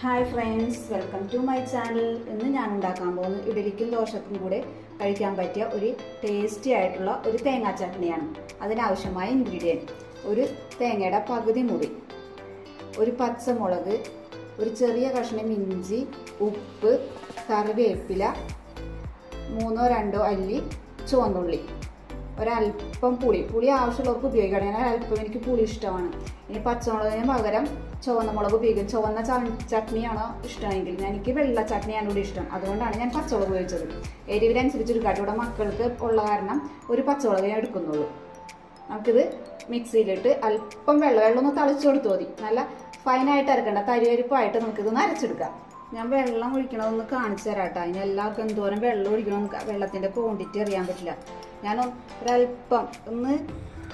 Hi friends welcome to my channel ഇന്ന് ഞാൻ ഉണ്ടാക്കാൻ പോകുന്നത് ഇഡലിക്കും ദോശക്കും കൂടെ കഴിക്കാൻ പറ്റിയ ഒരു ടേസ്റ്റി ആയിട്ടുള്ള ഒരു തേങ്ങാ ചട്നിയാണ്. അതിനാവശ്യമായ ഇൻഗ്രീഡിയന്റ് ഒരു തേങ്ങയുടെ പകുതി മുറി ഒരു പച്ചമുളക് ഒരു ചെറിയ കഷ്ണം ഇഞ്ചി ഉപ്പ് കറിവേപ്പില മൂന്നോ രണ്ടോ അല്ലി ചുവന്നുള്ളി. ഒരല്പം പുളി. പുളി ആവശ്യമുള്ളവർക്ക് ഉപയോഗിക്കണം ഞാൻ അല്പം എനിക്ക് പുളി ഇഷ്ടമാണ്. ഇനി പച്ചമുളകിന് പകരം ചുവന്ന മുളക് ഉപയോഗിക്കും. ചുവന്ന ചട്നിയാണോ ഇഷ്ടമെങ്കിൽ ഞാൻ എനിക്ക് വെള്ള ചട്നിയാണ് ഇവിടെ ഇഷ്ടം. അതുകൊണ്ടാണ് ഞാൻ പച്ചമുളക് ഉപയോഗിച്ചത്. എരിവിനനുസരിച്ച് ഒരു കാട്ടി. ഇവിടെ മക്കൾക്ക് ഉള്ള കാരണം ഒരു പച്ചമുളക് ഞാൻ എടുക്കുന്നുള്ളൂ. നമുക്കിത് മിക്സിയിലിട്ട് അല്പം വെള്ളം വെള്ളം ഒന്ന് തളിച്ചു കൊടുത്തു മതി. നല്ല ഫൈനായിട്ട് അരക്കണ്ട. തരിവരിപ്പായിട്ട് നമുക്കിതൊന്ന് അരച്ചെടുക്കാം. ഞാൻ വെള്ളം ഒഴിക്കണമെന്ന് കാണിച്ചു തരാം കേട്ടോ അതിന് എല്ലാവർക്കും എന്തോരം വെള്ളം ഒഴിക്കണമെന്ന് വെള്ളത്തിന്റെ ക്വാണ്ടിറ്റി അറിയാൻ പറ്റില്ല. ഞാൻ ഒരല്പം ഒന്ന്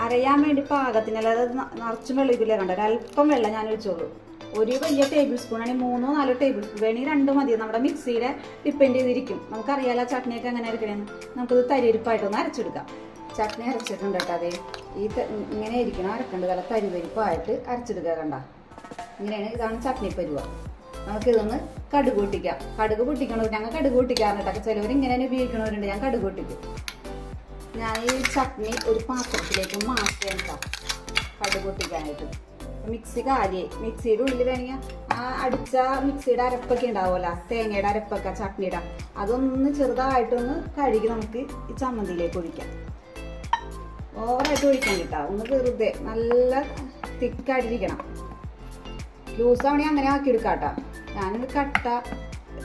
അരയാൻ വേണ്ടി പാകത്തിന് അല്ലാതെ ന- നിറച്ചും വെള്ളം ഇതിലേ കണ്ട ഒരല്പം വെള്ളം ഞാൻ ഒഴിച്ചോളൂ. ഒരു വലിയ ടേബിൾ സ്പൂൺ ആണെങ്കിൽ മൂന്നോ നാലോ ടേബിൾ സ്പൂൺ വേണമെങ്കിൽ രണ്ട് മതി. നമ്മുടെ മിക്സിയുടെ ഡിപ്പെൻഡ് ചെയ്തിരിക്കും. നമുക്കറിയാലോ ചട്നിയൊക്കെ എങ്ങനെ ഇരിക്കണേന്ന് നമുക്കിത് തരിയിരിപ്പായിട്ടൊന്ന് അരച്ചെടുക്കാം. ചട്നി അരച്ചിട്ടുണ്ട് കേട്ടോ അതെ. ഈ ഇങ്ങനെ ഇരിക്കണം അരക്കേണ്ടത് നല്ല തരിവരിപ്പായിട്ട് അരച്ചെടുക്കുക കണ്ട. ഇങ്ങനെയാണ് ഇതാണ് ചട്നി പരുവ. നമുക്കിതൊന്ന് കടുക് പൊട്ടിക്കാം. കടുക് പൊട്ടിക്കണത് ഞങ്ങൾ കടുക് പൊട്ടിക്കാറുണ്ട് കേട്ടോ. ചിലവർ ഇങ്ങനെ തന്നെ ഉപയോഗിക്കണവരുണ്ട്. ഞാൻ കടുക് പൊട്ടിക്കും. ഞാൻ ഈ ചട്നി ഒരു പാത്രത്തിലേക്ക് മാറ്റിയാണ് കേട്ടോ കടുക് പൊട്ടിക്കാനായിട്ട്. മിക്സി കാലി മിക്സിയുടെ ഉള്ളിൽ വേണമെങ്കിൽ ആ അടിച്ച മിക്സിയുടെ അരപ്പൊക്കെ ഉണ്ടാവുമല്ലോ തേങ്ങയുടെ അരപ്പൊക്കെ ചട്നിയുടെ. അതൊന്ന് ചെറുതായിട്ടൊന്ന് കഴുകി നമുക്ക് ഈ ചമ്മന്തിയിലേക്ക് ഒഴിക്കാം. ഓവറായിട്ട് ഒഴിക്കാൻ കിട്ടാം. ഒന്ന് വെറുതെ നല്ല തിക്കായിട്ടിരിക്കണം. ലൂസ് ആവണേ അങ്ങനെ ആക്കി കേട്ടോ. ഞാനിത് കട്ട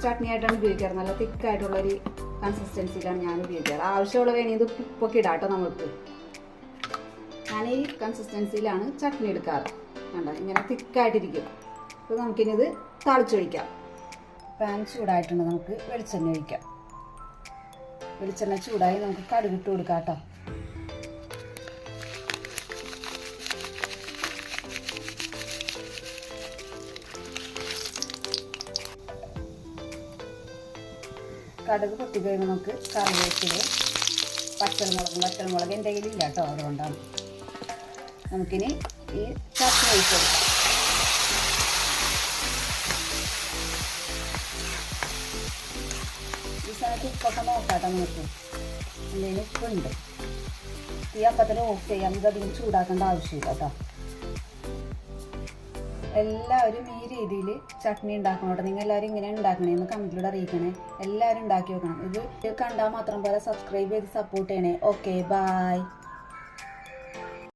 ചട്നിയായിട്ടാണ് ഉപയോഗിക്കാറ്. നല്ല തിക്കായിട്ടുള്ളൊരു കൺസിസ്റ്റൻസിയിലാണ് ഞാൻ ഉപയോഗിക്കാറ്. ആവശ്യമുള്ള ഇനി ഇത് ഉപ്പൊക്കെ ഇടാം കേട്ടോ നമുക്ക് ഞാൻ ഈ കൺസിസ്റ്റൻസിയിലാണ് ചട്നി എടുക്കാറ്. കണ്ട? ഇങ്ങനെ തിക്കായിട്ടിരിക്കും. അപ്പോൾ നമുക്കിനി ഇത് തളിച്ചൊഴിക്കാം. പാൻ ചൂടായിട്ടുണ്ട്. നമുക്ക് വെളിച്ചെണ്ണ ഒഴിക്കാം. വെളിച്ചെണ്ണ ചൂടായി നമുക്ക് കടുകിട്ട് കൊടുക്കാം കേട്ടോ. കടുക് പൊട്ടി കഴിയുമ്പോൾ നമുക്ക് കറിവേപ്പില പച്ചമുളകും പച്ചമുളക് എന്റെ കയ്യിലില്ല കേട്ടോ അതുകൊണ്ടാണ്. നമുക്കിനി ഈ ചട്നി ഒഴിച്ച് കൊടുക്കാം ഈ സമയത്ത് ഉപ്പൊക്കെ നോക്കാട്ടോ നമുക്ക്. എന്തെങ്കിലും ഉപ്പുണ്ട്. ഈ അപ്പത്തിന് ഓഫ് ചെയ്യാം. നമുക്ക് അധികം ചൂടാക്കേണ്ട ആവശ്യമില്ല കേട്ടോ. എല്ലാവരും ഈ രീതിയിൽ ചട്നി ഉണ്ടാക്കണോട്ടെ നിങ്ങൾ എല്ലാവരും ഇങ്ങനെ ഉണ്ടാക്കണേന്ന് കമന്റിലൂടെ അറിയിക്കണേ. എല്ലാവരും ഉണ്ടാക്കി വെക്കണം. ഇത് കണ്ടാൽ മാത്രം പോലെ സബ്സ്ക്രൈബ് ചെയ്ത് സപ്പോർട്ട് ചെയ്യണേ. Okay bye